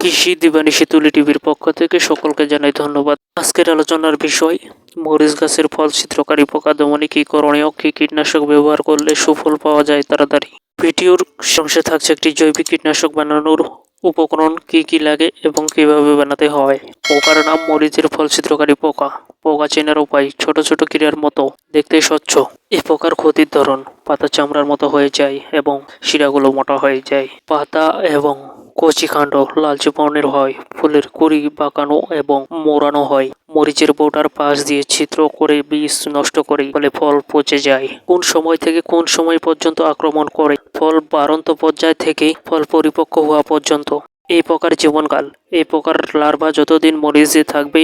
কৃষি দিবানিশি তুলি টিভির পক্ষ থেকে সকলকে জানাই ধন্যবাদ। আজকের আলোচনার বিষয়, মরিচ গাছের ফল চিত্রকারী পোকা, দমনে কি করণীয়, কি কীটনাশক ব্যবহার করলে সুফল পাওয়া যায় তাড়াতাড়ি? ভিডিওর অংশে থাকছে একটি জৈবিক কীটনাশক বানানোর উপকরণ, কি কি লাগে এবং কীভাবে বানাতে হয়? পোকার নাম মরিচের ফল চিত্রকারী পোকা। পোকা চেনার উপায়, ছোট ছোট ক্রিয়ার মতো, দেখতে স্বচ্ছ। এই পোকার ক্ষতির ধরন, পাতা চামড়ার মতো হয়ে যায় এবং শিরাগুলো মোটা হয়ে যায়। পাতা এবং কচি কাণ্ড লালচে বর্ণের হয় ফুলের কুড়ি বাঁকানো এবং মোড়ানো হয় মরিচের বোটার পাশ দিয়ে ছিদ্র করে বীজ নষ্ট করে, ফলে ফল পচে যায়। কোন সময় থেকে কোন সময় পর্যন্ত আক্রমণ করে, ফল বারন্ত পর্যায় থেকে ফল পরিপক্ক হওয়া পর্যন্ত। এই প্রকার জীবনকাল, এই প্রকার লার্ভা যতদিন মরিচে থাকবে,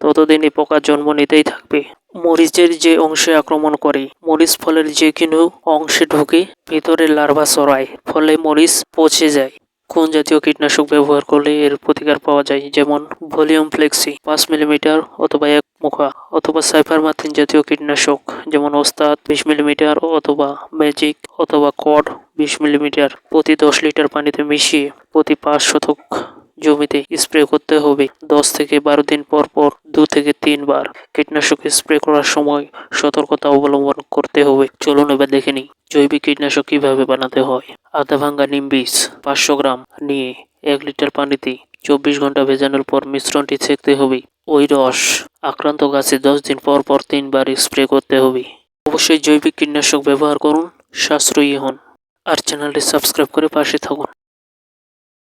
ততদিন এই পোকা জন্ম নিতেই থাকবে। মরিচের যে অংশে আক্রমণ করে, মরিচ ফলের যে কোনো অংশে ঢুকে ভিতরে লার্ভা সরায় ফলে মরিচ পচে যায়। কোন জাতীয় কীটনাশক ব্যবহার করলে এর প্রতিকার পাওয়া যায়? যেমন ভলিউম ফ্লেক্সি, পাঁচ মিলিমিটার অথবা এক মুখা, অথবা সাইফার সাইফারমাথিন জাতীয় কীটনাশক, যেমন ওস্তাদ বিশ মিলিমিটার অথবা ম্যাজিক অথবা কড বিশ মিলিমিটার। প্রতি দশ লিটার পানিতে মিশিয়ে প্রতি পাঁচ শতক জমিতে স্প্রে করতে হবে। দশ থেকে বারো দিন পর পর দু থেকে তিনবার কীটনাশক স্প্রে করার সময় সতর্কতা অবলম্বন করতে হবে। চলুন এবার দেখে নিই জৈবিক কীটনাশক কীভাবে বানাতে হয়। আধা ভাঙ্গা নিম পাঁচশো গ্রাম নিয়ে এক লিটার পানিতে চব্বিশ ঘণ্টা ভেজানোর পর মিশ্রণটি ছেঁকতে হবে। ওই রস আক্রান্ত গাছে দশ দিন পর পর তিনবার স্প্রে করতে হবে। অবশ্যই জৈবিক কীটনাশক ব্যবহার করুন, সাশ্রয়ী হন। আর চ্যানেলটি সাবস্ক্রাইব করে পাশে থাকুন।